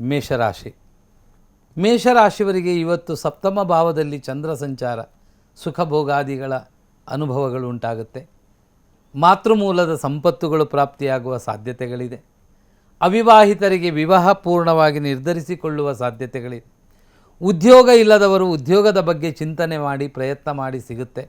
ಮೇಷರಾಶಿ. ಮೇಷರಾಶಿಯವರಿಗೆ ಇವತ್ತು ಸಪ್ತಮ ಭಾವದಲ್ಲಿ ಚಂದ್ರ ಸಂಚಾರ, ಸುಖಭೋಗಾದಿಗಳ ಅನುಭವಗಳು ಉಂಟಾಗುತ್ತೆ. ಮಾತೃಮೂಲದ ಸಂಪತ್ತುಗಳು ಪ್ರಾಪ್ತಿಯಾಗುವ ಸಾಧ್ಯತೆಗಳಿದೆ. ಅವಿವಾಹಿತರಿಗೆ ವಿವಾಹ ಪೂರ್ಣವಾಗಿ ನಿರ್ಧರಿಸಿಕೊಳ್ಳುವ ಸಾಧ್ಯತೆಗಳಿದೆ. ಉದ್ಯೋಗ ಇಲ್ಲದವರು ಉದ್ಯೋಗದ ಬಗ್ಗೆ ಚಿಂತನೆ ಮಾಡಿ ಪ್ರಯತ್ನ ಮಾಡಿ ಸಿಗುತ್ತೆ.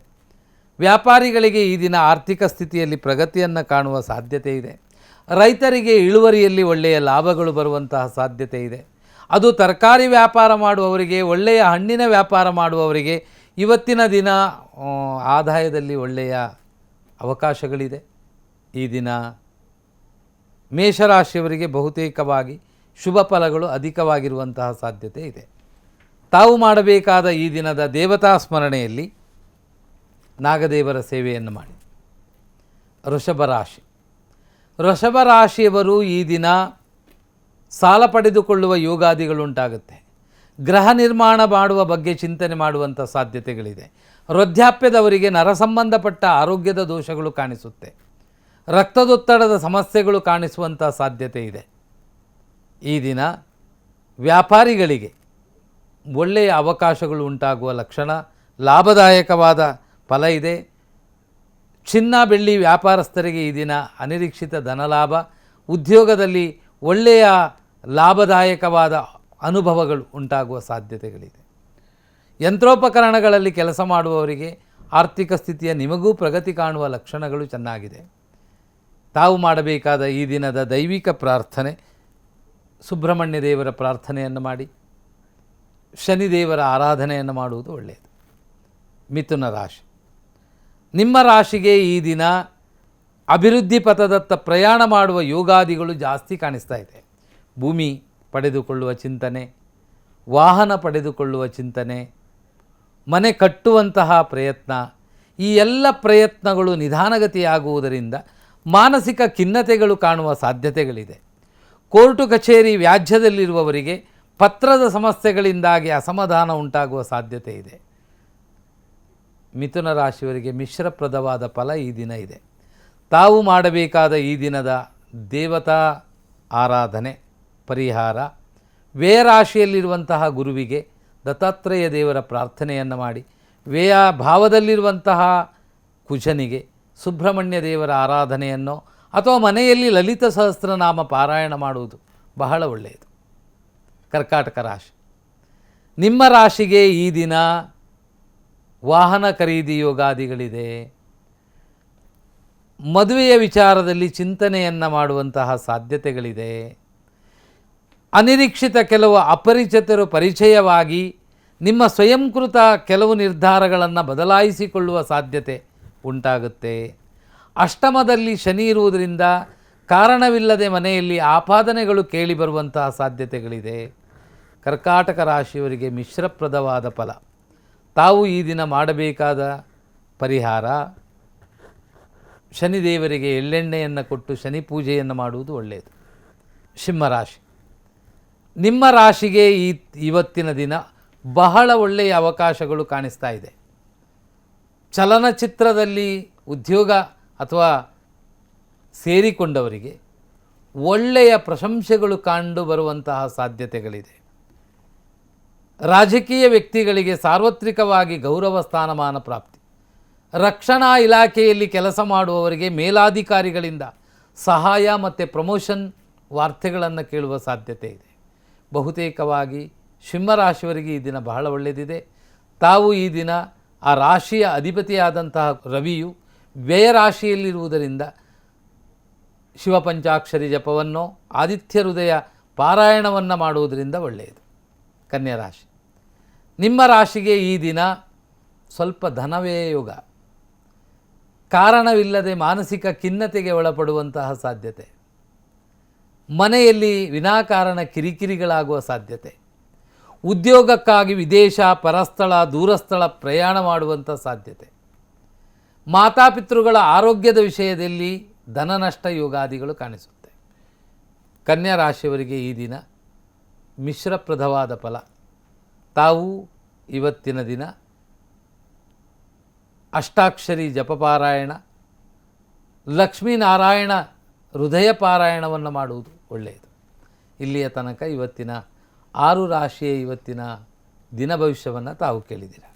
ವ್ಯಾಪಾರಿಗಳಿಗೆ ಈ ದಿನ ಆರ್ಥಿಕ ಸ್ಥಿತಿಯಲ್ಲಿ ಪ್ರಗತಿಯನ್ನು ಕಾಣುವ ಸಾಧ್ಯತೆ ಇದೆ. ರೈತರಿಗೆ ಇಳುವರಿಯಲ್ಲಿ ಒಳ್ಳೆಯ ಲಾಭಗಳು ಬರುವಂತಹ ಸಾಧ್ಯತೆ ಇದೆ. ಅದು ತರಕಾರಿ ವ್ಯಾಪಾರ ಮಾಡುವವರಿಗೆ, ಒಳ್ಳೆಯ ಹಣ್ಣಿನ ವ್ಯಾಪಾರ ಮಾಡುವವರಿಗೆ ಇವತ್ತಿನ ದಿನ ಆದಾಯದಲ್ಲಿ ಒಳ್ಳೆಯ ಅವಕಾಶಗಳಿದೆ. ಈ ದಿನ ಮೇಷರಾಶಿಯವರಿಗೆ ಬಹುತೇಕವಾಗಿ ಶುಭ ಫಲಗಳು ಅಧಿಕವಾಗಿರುವಂತಹ ಸಾಧ್ಯತೆ ಇದೆ. ತಾವು ಮಾಡಬೇಕಾದ ಈ ದಿನದ ದೇವತಾ ಸ್ಮರಣೆಯಲ್ಲಿ ನಾಗದೇವರ ಸೇವೆಯನ್ನು ಮಾಡಿ. ವೃಷಭ ರಾಶಿ. ವೃಷಭ ರಾಶಿಯವರು ಈ ದಿನ ಸಾಲ ಪಡೆದುಕೊಳ್ಳುವ ಯೋಗಾದಿಗಳುಂಟಾಗುತ್ತೆ. ಗ್ರಹ ನಿರ್ಮಾಣ ಮಾಡುವ ಬಗ್ಗೆ ಚಿಂತನೆ ಮಾಡುವಂಥ ಸಾಧ್ಯತೆಗಳಿದೆ. ವೃದ್ಧಾಪ್ಯದವರಿಗೆ ನರ ಸಂಬಂಧಪಟ್ಟ ಆರೋಗ್ಯದ ದೋಷಗಳು ಕಾಣಿಸುತ್ತೆ. ರಕ್ತದೊತ್ತಡದ ಸಮಸ್ಯೆಗಳು ಕಾಣಿಸುವಂಥ ಸಾಧ್ಯತೆ ಇದೆ. ಈ ದಿನ ವ್ಯಾಪಾರಿಗಳಿಗೆ ಒಳ್ಳೆಯ ಅವಕಾಶಗಳು ಉಂಟಾಗುವ ಲಕ್ಷಣ, ಲಾಭದಾಯಕವಾದ ಫಲ ಇದೆ. ಚಿನ್ನ ಬೆಳ್ಳಿ ವ್ಯಾಪಾರಸ್ಥರಿಗೆ ಈ ದಿನ ಅನಿರೀಕ್ಷಿತ ಧನಲಾಭ. ಉದ್ಯೋಗದಲ್ಲಿ ಒಳ್ಳೆಯ ಲಾಭದಾಯಕವಾದ ಅನುಭವಗಳು ಉಂಟಾಗುವ ಸಾಧ್ಯತೆಗಳಿದೆ. ಯಂತ್ರೋಪಕರಣಗಳಲ್ಲಿ ಕೆಲಸ ಮಾಡುವವರಿಗೆ ಆರ್ಥಿಕ ಸ್ಥಿತಿಯ ನಿಮಗೂ ಪ್ರಗತಿ ಕಾಣುವ ಲಕ್ಷಣಗಳು ಚೆನ್ನಾಗಿದೆ. ತಾವು ಮಾಡಬೇಕಾದ ಈ ದಿನದ ದೈವಿಕ ಪ್ರಾರ್ಥನೆ, ಸುಬ್ರಹ್ಮಣ್ಯ ದೇವರ ಪ್ರಾರ್ಥನೆಯನ್ನು ಮಾಡಿ, ಶನಿದೇವರ ಆರಾಧನೆಯನ್ನು ಮಾಡುವುದು ಒಳ್ಳೆಯದು. ಮಿಥುನ ರಾಶಿ. ನಿಮ್ಮ ರಾಶಿಗೆ ಈ ದಿನ ಅಭಿವೃದ್ಧಿ ಪಥದತ್ತ ಪ್ರಯಾಣ ಮಾಡುವ ಯೋಗಾದಿಗಳು ಜಾಸ್ತಿ ಕಾಣಿಸ್ತಾ ಇದೆ. ಭೂಮಿ ಪಡೆದುಕೊಳ್ಳುವ ಚಿಂತನೆ, ವಾಹನ ಪಡೆದುಕೊಳ್ಳುವ ಚಿಂತನೆ, ಮನೆ ಕಟ್ಟುವಂತಹ ಪ್ರಯತ್ನ, ಈ ಎಲ್ಲ ಪ್ರಯತ್ನಗಳು ನಿಧಾನಗತಿಯಾಗುವುದರಿಂದ ಮಾನಸಿಕ ಖಿನ್ನತೆಗಳು ಕಾಣುವ ಸಾಧ್ಯತೆಗಳಿದೆ. ಕೋರ್ಟು ಕಚೇರಿ ವ್ಯಾಜ್ಯದಲ್ಲಿರುವವರಿಗೆ ಪತ್ರದ ಸಮಸ್ಯೆಗಳಿಂದಾಗಿ ಅಸಮಾಧಾನ ಉಂಟಾಗುವ ಸಾಧ್ಯತೆ ಇದೆ. ಮಿಥುನ ರಾಶಿಯವರಿಗೆ ಮಿಶ್ರಪ್ರದವಾದ ಫಲ ಈ ದಿನ ಇದೆ. ತಾವು ಮಾಡಬೇಕಾದ ಈ ದಿನದ ದೇವತಾ ಆರಾಧನೆ, ಪರಿಹಾರ ವ್ಯಯರಾಶಿಯಲ್ಲಿರುವಂತಹ ಗುರುವಿಗೆ ದತ್ತಾತ್ರೇಯ ದೇವರ ಪ್ರಾರ್ಥನೆಯನ್ನು ಮಾಡಿ ವ್ಯಯ ಭಾವದಲ್ಲಿರುವಂತಹ ಕುಜನಿಗೆ ಸುಬ್ರಹ್ಮಣ್ಯ ದೇವರ ಆರಾಧನೆಯನ್ನು ಅಥವಾ ಮನೆಯಲ್ಲಿ ಲಲಿತ ಸಹಸ್ರನಾಮ ಪಾರಾಯಣ ಮಾಡುವುದು ಬಹಳ ಒಳ್ಳೆಯದು. ಕರ್ಕಾಟಕ ರಾಶಿ. ನಿಮ್ಮ ರಾಶಿಗೆ ಈ ದಿನ ವಾಹನ ಖರೀದಿ ಯೋಗಾದಿಗಳಿದೆ. ಮದುವೆಯ ವಿಚಾರದಲ್ಲಿ ಚಿಂತನೆಯನ್ನು ಮಾಡುವಂತಹ ಸಾಧ್ಯತೆಗಳಿದೆ. ಅನಿರೀಕ್ಷಿತ ಕೆಲವು ಅಪರಿಚಿತರು ಪರಿಚಯವಾಗಿ ನಿಮ್ಮ ಸ್ವಯಂಕೃತ ಕೆಲವು ನಿರ್ಧಾರಗಳನ್ನು ಬದಲಾಯಿಸಿಕೊಳ್ಳುವ ಸಾಧ್ಯತೆ ಉಂಟಾಗುತ್ತೆ. ಅಷ್ಟಮದಲ್ಲಿ ಶನಿ ಇರುವುದರಿಂದ ಕಾರಣವಿಲ್ಲದೆ ಮನೆಯಲ್ಲಿ ಆಪಾದನೆಗಳು ಕೇಳಿಬರುವಂತಹ ಸಾಧ್ಯತೆಗಳಿದೆ. ಕರ್ಕಾಟಕ ರಾಶಿಯವರಿಗೆ ಮಿಶ್ರಪ್ರದವಾದ ಫಲ. ತಾವು ಈ ದಿನ ಮಾಡಬೇಕಾದ ಪರಿಹಾರ, ಶನಿದೇವರಿಗೆ ಎಳ್ಳೆಣ್ಣೆಯನ್ನು ಕೊಟ್ಟು ಶನಿ ಪೂಜೆಯನ್ನು ಮಾಡುವುದು ಒಳ್ಳೆಯದು. ಸಿಂಹರಾಶಿ ನಿಮ್ಮ ರಾಶಿಗೆ ಈ ಇವತ್ತಿನ ದಿನ ಬಹಳ ಒಳ್ಳೆಯ ಅವಕಾಶಗಳು ಕಾಣಿಸ್ತಾ ಇದೆ. ಚಲನಚಿತ್ರದಲ್ಲಿ ಉದ್ಯೋಗ ಅಥವಾ ಸೇರಿಕೊಂಡವರಿಗೆ ಒಳ್ಳೆಯ ಪ್ರಶಂಸೆಗಳು ಕಂಡು ಬರುವಂತಹ ಸಾಧ್ಯತೆಗಳಿದೆ. ರಾಜಕೀಯ ವ್ಯಕ್ತಿಗಳಿಗೆ ಸಾರ್ವತ್ರಿಕವಾಗಿ ಗೌರವ ಸ್ಥಾನಮಾನ ಪ್ರಾಪ್ತಿ. ರಕ್ಷಣಾ ಇಲಾಖೆಯಲ್ಲಿ ಕೆಲಸ ಮಾಡುವವರಿಗೆ ಮೇಲಾಧಿಕಾರಿಗಳಿಂದ ಸಹಾಯ ಮತ್ತು ಪ್ರಮೋಷನ್ ವಾರ್ತೆಗಳನ್ನು ಕೇಳುವ ಸಾಧ್ಯತೆ ಇದೆ. ಬಹುತೇಕವಾಗಿ ಸಿಂಹರಾಶಿಯವರಿಗೆ ಈ ದಿನ ಬಹಳ ಒಳ್ಳೆಯದಿದೆ ತಾವು ಈ ದಿನ ಆ ರಾಶಿಯ ಅಧಿಪತಿಯಾದಂತಹ ರವಿಯು ವ್ಯಯ ರಾಶಿಯಲ್ಲಿರುವುದರಿಂದ ಶಿವಪಂಚಾಕ್ಷರಿ ಜಪವನ್ನು, ಆದಿತ್ಯ ಹೃದಯ ಪಾರಾಯಣವನ್ನು ಮಾಡುವುದರಿಂದ ಒಳ್ಳೆಯದು. ಕನ್ಯಾ ರಾಶಿ. ನಿಮ್ಮ ರಾಶಿಗೆ ಈ ದಿನ ಸ್ವಲ್ಪ ಧನವೇ ಯೋಗ. ಕಾರಣವಿಲ್ಲದೆ ಮಾನಸಿಕ ಖಿನ್ನತೆಗೆ ಒಳಪಡುವಂತಹ ಸಾಧ್ಯತೆ. ಮನೆಯಲ್ಲಿ ವಿನಾಕಾರಣ ಕಿರಿಕಿರಿಗಳಾಗುವ ಸಾಧ್ಯತೆ. ಉದ್ಯೋಗಕ್ಕಾಗಿ ವಿದೇಶ, ಪರಸ್ಥಳ, ದೂರಸ್ಥಳ ಪ್ರಯಾಣ ಮಾಡುವಂಥ ಸಾಧ್ಯತೆ. ಮಾತಾಪಿತೃಗಳ ಆರೋಗ್ಯದ ವಿಷಯದಲ್ಲಿ ಧನನಷ್ಟ ಯೋಗಾದಿಗಳು ಕಾಣಿಸುತ್ತೆ. ಕನ್ಯಾ ರಾಶಿಯವರಿಗೆ ಈ ದಿನ ಮಿಶ್ರಪ್ರದವಾದ ಫಲ. ತಾವು ಇವತ್ತಿನ ದಿನ ಅಷ್ಟಾಕ್ಷರಿ ಜಪಪಾರಾಯಣ, ಲಕ್ಷ್ಮೀನಾರಾಯಣ ಹೃದಯ ಪಾರಾಯಣವನ್ನು ಮಾಡುವುದು ಒಳ್ಳೆಯದು. ಇಲ್ಲಿಯ ತನಕ ಇವತ್ತಿನ ಆರು ರಾಶಿಯ ಇವತ್ತಿನ ದಿನ ಭವಿಷ್ಯವನ್ನು ತಾವು ಕೇಳಿದ್ದೀರ?